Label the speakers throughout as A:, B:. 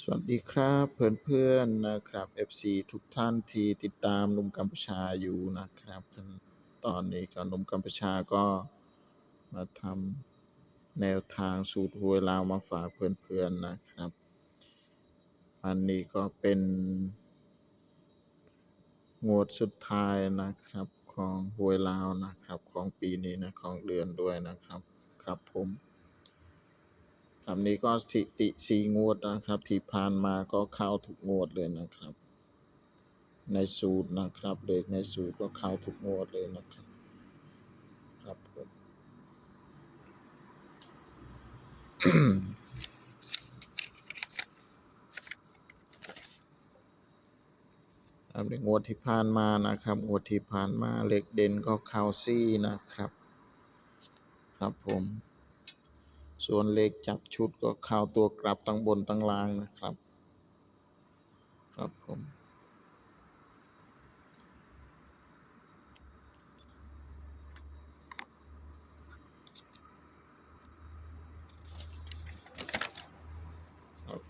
A: สวัสดีครับเพื่อนๆนะครับ FC ทุกท่านที่ติดตามหนุ่มกัมพูชาอยู่นะครับ ตอนนี้ก็หนุ่มกัมพูชาก็มาทำแนวทางสูตรหวยลาวมาฝากเพื่อนๆนะครับ อันนี้ก็เป็นงวดสุดท้ายนะครับของหวยลาวนะครับ ของปีนี้นะของเดือนด้วยนะครับครับผม ครับนี้ก็สถิติสี่งวดนะครับ ที่ผ่านมาก็เข้าทุกงวดเลยนะครับ ในสูตรนะครับเลขในสูตรก็เข้าทุกงวดเลยนะครับครับผมครับในงวดที่ผ่านมานะครับงวดที่ผ่านมาเลขเด่นก็เข้าซี่นะครับ ครับผม ส่วนเลขจับชุดก็เข้าตัวกลับตั้งบนตั้งล่างนะครับ ครับผม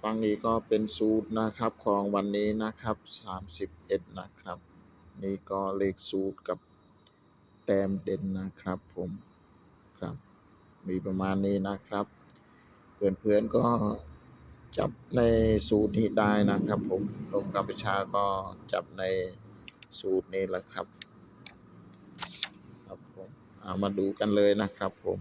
A: ฟังนี้ก็เป็นสูตรนะครับของวันนี้นะครับ 31 นะครับ นี่ก็เลขสูตรกับแต้มเด่นนะครับผมครับ มีประมาณนี้นะครับ เพื่อนๆก็จับในสูตรนี้ได้นะครับ ผมลงกัมพูชาก็จับในสูตรนี้แหละครับ ครับผมเอามาดูกันเลยนะครับผม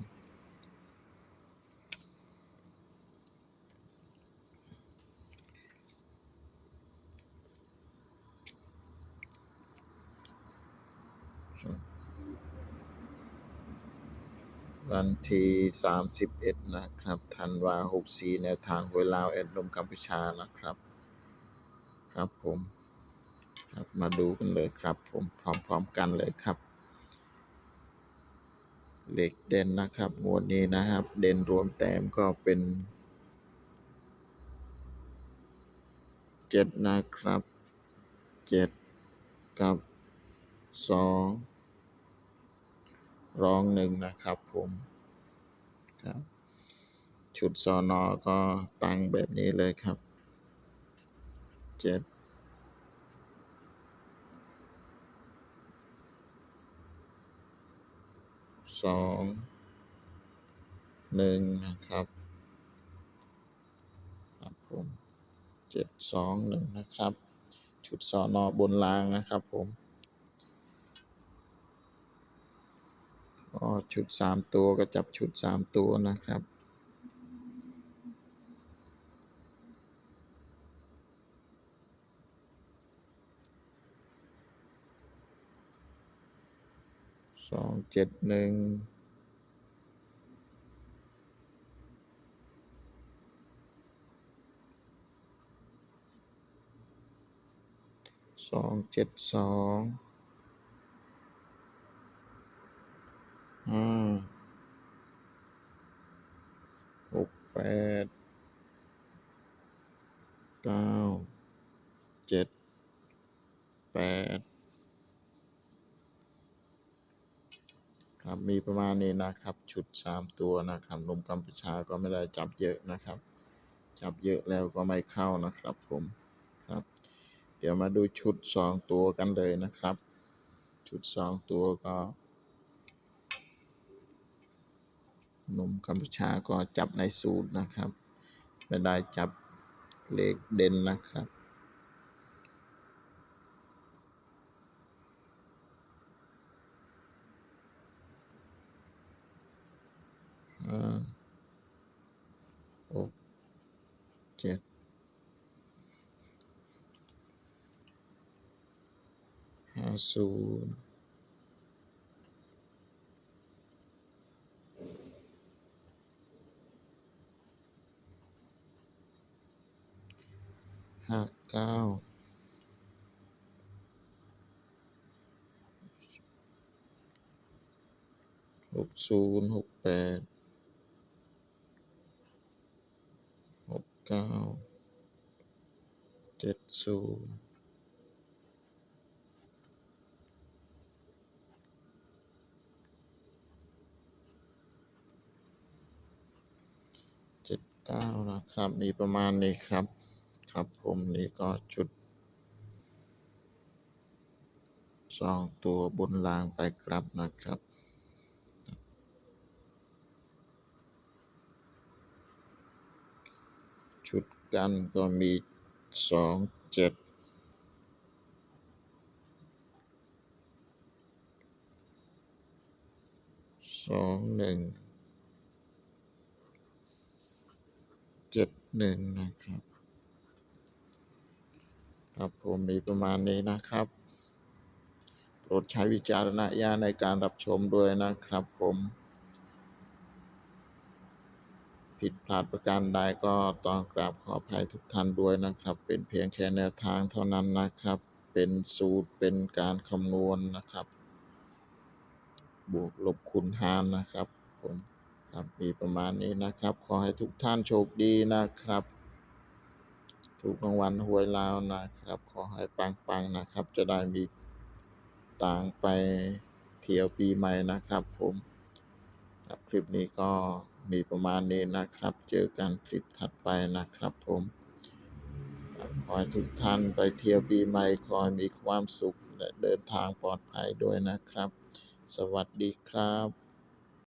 A: วันที่ 31 นะครับธันวา64 แนวทางหวยลาวแอดนมกัมพูชานะครับ ครับผมครับมาดูกันเลยครับผมพร้อมๆกันเลยครับ เหล็กเด่นนะครับ งวดนี้นะครับ เด่นรวมแต้มก็เป็น7นะครับ7กับ2 ร้องหนึ่งนะครับผมครับ ชุดซอนอก็ตั้งแบบนี้เลยครับเจ็ดสองหนึ่งนะครับครับผมเจ็ดสองหนึ่งนะครับ ชุดซอนอบนรางนะครับผม ก็ชุดสามตัวก็จับชุดสามตัวนะครับ สองเจ็ดหนึ่งสองเจ็ดสอง ห้าหกแปดเก้าเจ็ดแปดครับมีประมาณนี้นะครับ ชุด 3 ตัวนะครับนมกัมพูชาก็ไม่ได้จับเยอะนะครับ จับเยอะแล้วก็ไม่เข้านะครับผมครับ เดี๋ยวมาดูชุด 2 ตัวกันเลยนะครับ ชุด 2 ตัวก็ นมกัมพูชาก็จับในสูตรนะครับ ไม่ได้จับเลขเด่นนะครับห้าหกเจ็ดห้าศูนย์ ห้าเก้าหกศูนย์หกแปดหกเก้าเจ็ดศูนย์เจ็ดเก้านะครับ มีประมาณนี้ครับ ครับผมนี่ก็ชุดสองตัวบนรางไปกลับนะครับ ชุดกันก็มีสองเจ็ดสองหนึ่งเจ็ดหนึ่งนะครับ ครับผมมีประมาณนี้นะครับ โปรดใช้วิจารณญาณในการรับชมด้วยนะครับผม ผิดพลาดประการใดก็ต้องกราบขออภัยทุกท่านด้วยนะครับ เป็นเพียงแค่แนวทางเท่านั้นนะครับ เป็นสูตรเป็นการคำนวณนะครับ บวกลบคูณหารนะครับผมครับมีประมาณนี้นะครับ ขอให้ทุกท่านโชคดีนะครับ ถูกรางวัลหวยลาวนะครับ ขอให้ปังๆนะครับ จะได้มีต่างไปเที่ยวปีใหม่นะครับผมครับคลิปนี้ก็มีประมาณนี้นะครับ เจอกันคลิปถัดไปนะครับผมขอให้ทุกท่านไปเที่ยวปีใหม่ขอให้มีความสุขและเดินทางปลอดภัยด้วยนะครับ สวัสดีครับ